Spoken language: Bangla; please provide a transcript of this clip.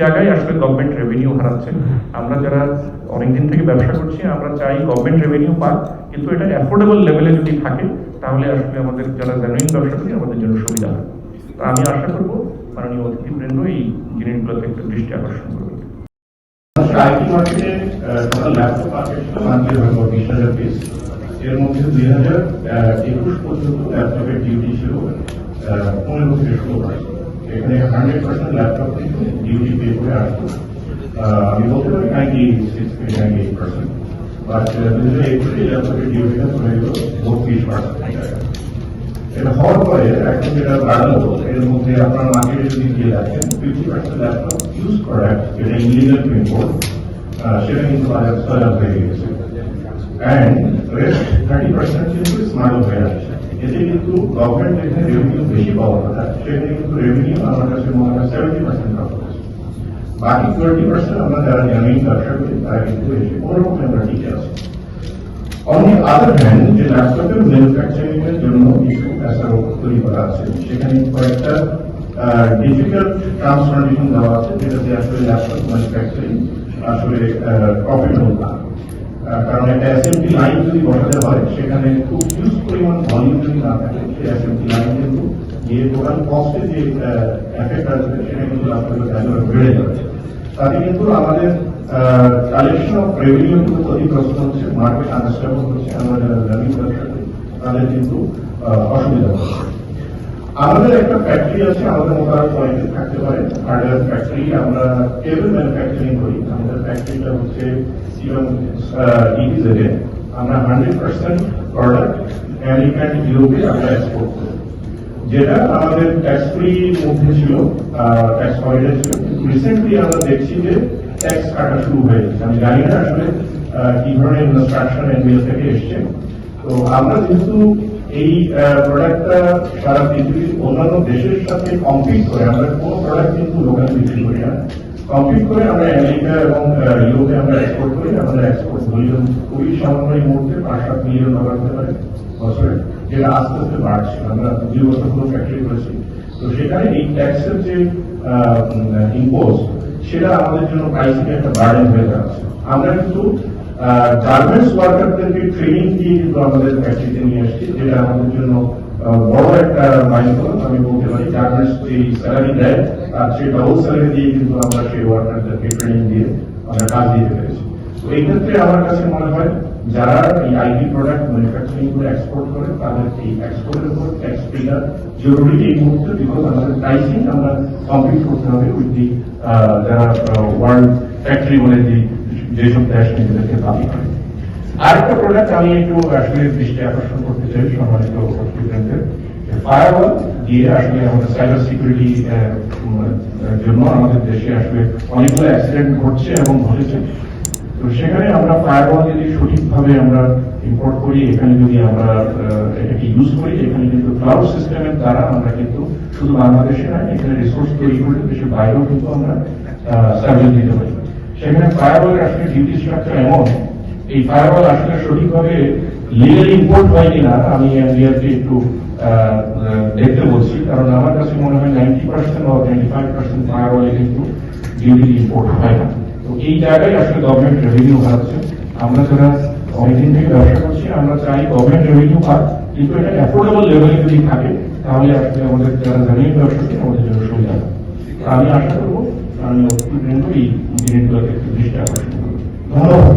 জায়গায় আসলে গভর্নমেন্ট রেভিনিউ হারাচ্ছে। আমরা যারা অনেকদিন থেকে ব্যবসা করছি, আমরা চাই গভর্নমেন্ট রেভিনিউ পাক, কিন্তু এটা অ্যাফোর্ডেবল লেভেলে যদি থাকে, তাহলে আসলে আমাদের যারা জেনুইন ব্যবসা করি আমাদের জন্য সুবিধা হয় তো আমি আশা করব মাননীয় অতিথিবৃন্দ এই জিনিসগুলোতে একটু দৃষ্টি আকর্ষণ বিশ এর মধ্যে দুই হাজার একুশ পর্যন্ত ল্যাপটপের ডিউটি ছিল পনেরো থেকে ষোলো এখানে হান্ড্রেড পার্সেন্ট ল্যাপটপ কিন্তু ডিউটি পে করে আসতো আহ, আমি বলতে পারি নাইনটি সিক্স থেকে নাইনটি এইট পার্সেন্ট বাট দুই হাজার একুশে ল্যাপটপের ডিউটিটা চলে গেল বত্রিশ পার্সেন্ট এটা হওয়ার পরে এখন যেটা বাড়ানো এর মধ্যে আপনার মার্কেটে যদি গিয়ে দেখেন ফিফটি পার্সেন্ট ল্যাপটপ ইউজ করা যেটা ইলিগাল টু ইম্পোর্ট সেটা কিন্তু বাজার সয়লাভ হয়ে গেছে অ্যান্ড রেস্ট থার্টি পার্সেন্ট কিন্তু স্মাগল হয়ে আসছে এতে কিন্তু গভর্নমেন্ট যেখানে রেভিনিউ বেশি পাওয়ার কথা সেখানে কিন্তু রেভিনিউ আমার কাছে মনে হয় সেভেন্টি পার্সেন্ট পাওয়া বাকি টোয়েন্টি পার্সেন্ট আমরা যারা জানুইন ব্যবসা করি, তারা কিন্তু এসে কোনো রকম আমরা টিকে আছে। অন দি আদার হ্যান্ড যে ল্যাপটপের ম্যানুফ্যাকচারিং এর জন্য কিছু এসআরও তৈরি করা আছে, সেখানে কয়েকটা ডিফিকাল্ট টার্মস কন্ডিশন দেওয়া আছে যেটাতে আসলে ল্যাপটপ ম্যানুফ্যাকচারিং আসলে প্রফিটেবল না। কারণ একটা অ্যাসেম্বলি লাইন যদি বসাতে হয়, সেখানে খুব হিউজ আমাদের একটা ফ্যাক্টরি আছে, আমাদের মোটামুটি অনেকে থাকতে পারে। হার্ডওয়্যার ফ্যাক্টরি আমরা কেবল ম্যানুফ্যাকচারিং করি। আমাদের ফ্যাক্টরিটা হচ্ছে ডিভিজেডে আমরা হান্ড্রেড পার্সেন্ট প্রোডাক্ট আমেরিকান ইউরোপে আমরা এক্সপোর্ট করি যেটা আমাদের ট্যাক্স ফ্রি মধ্যে ছিল ট্যাক্স হলিডে ছিল। রিসেন্টলি আমরা দেখছি যে ট্যাক্স কাটা শুরু হয়ে গেছে। আমি জানি না আসলে কি ধরনের ইনস্ট্রাকশন এনবিএল থেকে এসছে। তো আমরা যেহেতু এই প্রোডাক্টটা সারা পৃথিবীর অন্যান্য দেশের সাথে কম্পিট করে, আমরা কোনো প্রোডাক্ট কিন্তু লোকাল বিক্রি করি না। কম্পিট করে আমরা আমেরিকা এবং ইউরোপে আমরা এক্সপোর্ট করি। আমাদের এক্সপোর্ট ভলিউম খুবই সামান্য এই মুহূর্তে পাঁচ সাত মিলিয়ন ডলার হতে পারে বছরে, যেটা আস্তে আস্তে বাড়ছে। আমরা দুই বছর হলো ফ্যাক্টরি করেছি। তো সেখানে এই ট্যাক্সের যে ইম্পোজ সেটা আমাদের জন্য প্রাইসিং একটা বার্ডেন হয়ে যাচ্ছে। আমরা কিন্তু গার্মেন্টস ওয়ার্কারদেরকে ট্রেনিং দিয়ে কিন্তু আমাদের ফ্যাক্টরিতে নিয়ে আসছি, যেটা আমাদের জন্য বড় একটা মাইলফল আমি বলতে পারি স্যালারি দেয়, তার স্যালারি দিয়ে কিন্তু আমরা সেই ওয়ার্কারদেরকে ট্রেনিং দিয়ে আমরা কাজ দিতে পেরেছি। তো এই ক্ষেত্রে আমার কাছে মনে হয়, যারা এই আইটি প্রোডাক্ট ম্যানুফ্যাকচারিং করে এক্সপোর্ট করে, তাদের এই এক্সপোর্টের উপর ট্যাক্স জরুরি এই মুহূর্তে বিকজ আমাদের প্রাইসিং আমরা কমপ্লিট করতে হবে উইথ দি যারা ওয়ার্ল্ড ফ্যাক্টরি বলে যে, যেসব দেশ নিজেদেরকে দাবি করে। আরেকটা প্রোডাক্ট আমি একটু আসলে দৃষ্টি আকর্ষণ করতে চাই, সম্মানিত ফায়ারওয়াল দিয়ে আসলে আমাদের সাইবার সিকিউরিটি জন্য আমাদের দেশে আসলে অনেকগুলো অ্যাক্সিডেন্ট ঘটছে এবং ঘটেছে। তো সেখানে আমরা ফায়ারওয়াল যদি সঠিকভাবে আমরা ইম্পোর্ট করি, এখানে যদি আমরা এটাকে ইউজ করি, এখানে কিন্তু ক্লাউড সিস্টেমের দ্বারা আমরা কিন্তু শুধু বাংলাদেশে নয়, এখানে রিসোর্স তৈরি করে দেশের বাইরেও কিন্তু আমরা সার্ভিস দিতে পারি। সেখানে ফায়ারওয়ালের আসলে ডিউটি স্ট্রাকচার এমন, এই ফায়ারওয়াল আসলে সঠিকভাবে লিগালি ইম্পোর্ট হয় কিনা, আমি এনডিআরকে একটু দেখতে বলছি, কারণ আমার কাছে মনে হয় নাইনটি পার্সেন্ট বা টোয়েন্টি ফাইভ পার্সেন্ট ফায়ারওয়ালে কিন্তু ডিউটি ইম্পোর্ট হয় না। তো এই জায়গায় আসলে গভর্নমেন্ট রেভিনিউ হারাচ্ছে। আমরা যারা অনেকদিন থেকে ব্যবসা করছি, আমরা চাই গভর্নমেন্ট রেভিনিউ পাক। কিন্তু এটা অ্যাফোর্ডেবল লেভেলে যদি থাকে, তাহলে আসলে আমাদের যারা জমিন ব্যবসা করি আমাদের জন্য সুবিধা আমি আশা করব, আমি এই জিনিসগুলোকে একটু দৃষ্টি আকর্ষণ করব। ধন্যবাদ।